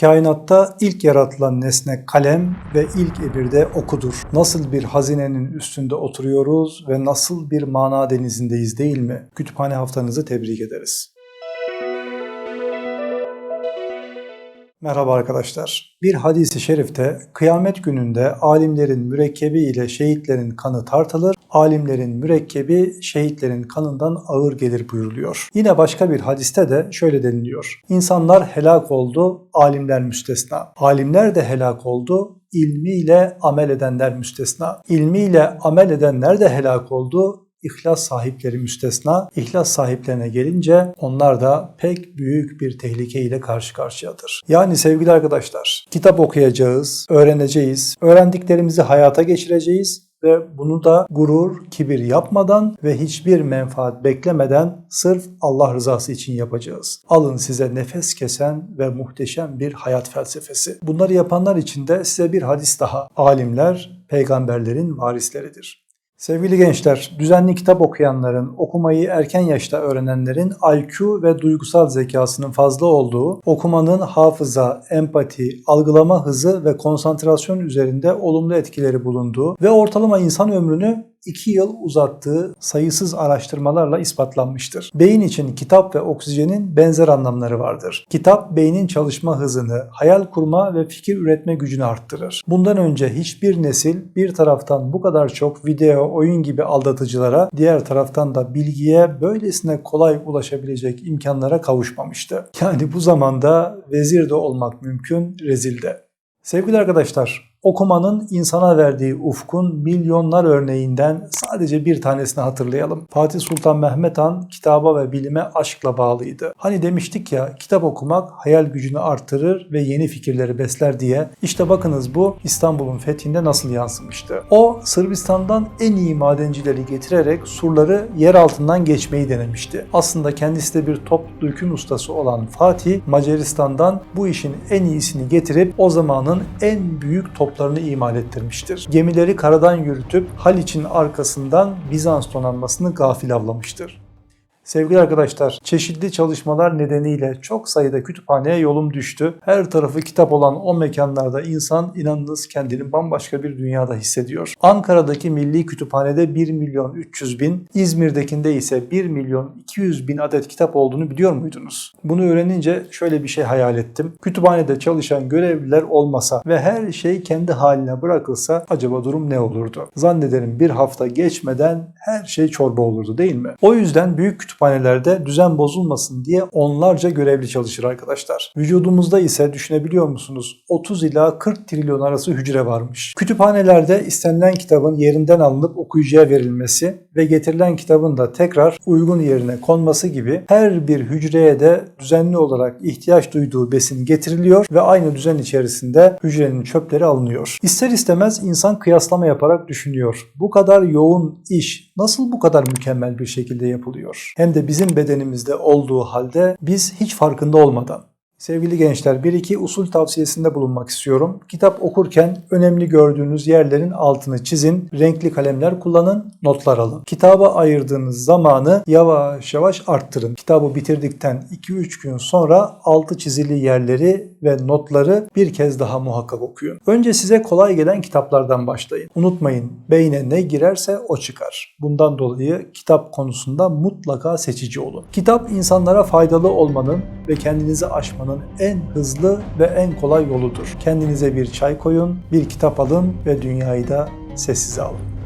Kainatta ilk yaratılan nesne kalem ve ilk ebirde okudur. Nasıl bir hazinenin üstünde oturuyoruz ve nasıl bir mana denizindeyiz değil mi? Kütüphane haftanızı tebrik ederiz. Merhaba arkadaşlar. Bir hadisi şerifte kıyamet gününde alimlerin mürekkebi ile şehitlerin kanı tartılır, alimlerin mürekkebi şehitlerin kanından ağır gelir buyuruluyor. Yine başka bir hadiste de şöyle deniliyor. İnsanlar helak oldu, alimler müstesna. Alimler de helak oldu, ilmiyle amel edenler müstesna. İlmiyle amel edenler de helak oldu, İhlas sahipleri müstesna. İhlas sahiplerine gelince onlar da pek büyük bir tehlike ile karşı karşıyadır. Yani sevgili arkadaşlar, kitap okuyacağız, öğreneceğiz, öğrendiklerimizi hayata geçireceğiz ve bunu da gurur, kibir yapmadan ve hiçbir menfaat beklemeden sırf Allah rızası için yapacağız. Alın size nefes kesen ve muhteşem bir hayat felsefesi. Bunları yapanlar için de size bir hadis daha. Alimler peygamberlerin varisleridir. Sevgili gençler, düzenli kitap okuyanların, okumayı erken yaşta öğrenenlerin IQ ve duygusal zekasının fazla olduğu, okumanın hafıza, empati, algılama hızı ve konsantrasyon üzerinde olumlu etkileri bulunduğu ve ortalama insan ömrünü 2 yıl uzattığı sayısız araştırmalarla ispatlanmıştır. Beyin için kitap ve oksijenin benzer anlamları vardır. Kitap beynin çalışma hızını, hayal kurma ve fikir üretme gücünü arttırır. Bundan önce hiçbir nesil bir taraftan bu kadar çok video, oyun gibi aldatıcılara, diğer taraftan da bilgiye böylesine kolay ulaşabilecek imkanlara kavuşmamıştı. Yani bu zamanda vezir de olmak mümkün, rezil de. Sevgili arkadaşlar, okumanın insana verdiği ufkun milyonlar örneğinden sadece bir tanesini hatırlayalım. Fatih Sultan Mehmet Han kitaba ve bilime aşkla bağlıydı. Hani demiştik ya kitap okumak hayal gücünü artırır ve yeni fikirleri besler diye. İşte bakınız bu İstanbul'un fethinde nasıl yansımıştı. O Sırbistan'dan en iyi madencileri getirerek surları yer altından geçmeyi denemişti. Aslında kendisi de bir top döküm ustası olan Fatih Macaristan'dan bu işin en iyisini getirip o zamanın en büyük top toplarını imal ettirmiştir. Gemileri karadan yürütüp Haliç'in arkasından Bizans donanmasını gafil avlamıştır. Sevgili arkadaşlar, çeşitli çalışmalar nedeniyle çok sayıda kütüphaneye yolum düştü. Her tarafı kitap olan o mekanlarda insan inanınız kendini bambaşka bir dünyada hissediyor. Ankara'daki Milli Kütüphane'de 1 milyon 300 bin, İzmir'dekinde ise 1 milyon 200 bin adet kitap olduğunu biliyor muydunuz? Bunu öğrenince şöyle bir şey hayal ettim. Kütüphanede çalışan görevliler olmasa ve her şey kendi haline bırakılsa acaba durum ne olurdu? Zannederim bir hafta geçmeden her şey çorba olurdu değil mi? O yüzden büyük kütüphanelerde düzen bozulmasın diye onlarca görevli çalışır arkadaşlar. Vücudumuzda ise düşünebiliyor musunuz 30 ila 40 trilyon arası hücre varmış. Kütüphanelerde istenilen kitabın yerinden alınıp okuyucuya verilmesi ve getirilen kitabın da tekrar uygun yerine konması gibi her bir hücreye de düzenli olarak ihtiyaç duyduğu besin getiriliyor ve aynı düzen içerisinde hücrenin çöpleri alınıyor. İster istemez insan kıyaslama yaparak düşünüyor. Bu kadar yoğun iş nasıl bu kadar mükemmel bir şekilde yapılıyor? Hem de bizim bedenimizde olduğu halde biz hiç farkında olmadan. Sevgili gençler bir iki usul tavsiyesinde bulunmak istiyorum. Kitap okurken önemli gördüğünüz yerlerin altını çizin, renkli kalemler kullanın, notlar alın. Kitaba ayırdığınız zamanı yavaş yavaş arttırın. Kitabı bitirdikten 2-3 gün sonra altı çizili yerleri ve notları bir kez daha muhakkak okuyun. Önce size kolay gelen kitaplardan başlayın. Unutmayın beyne ne girerse o çıkar. Bundan dolayı kitap konusunda mutlaka seçici olun. Kitap insanlara faydalı olmanın ve kendinizi aşmanın en hızlı ve en kolay yoludur. Kendinize bir çay koyun, bir kitap alın ve dünyayı da sessize alın.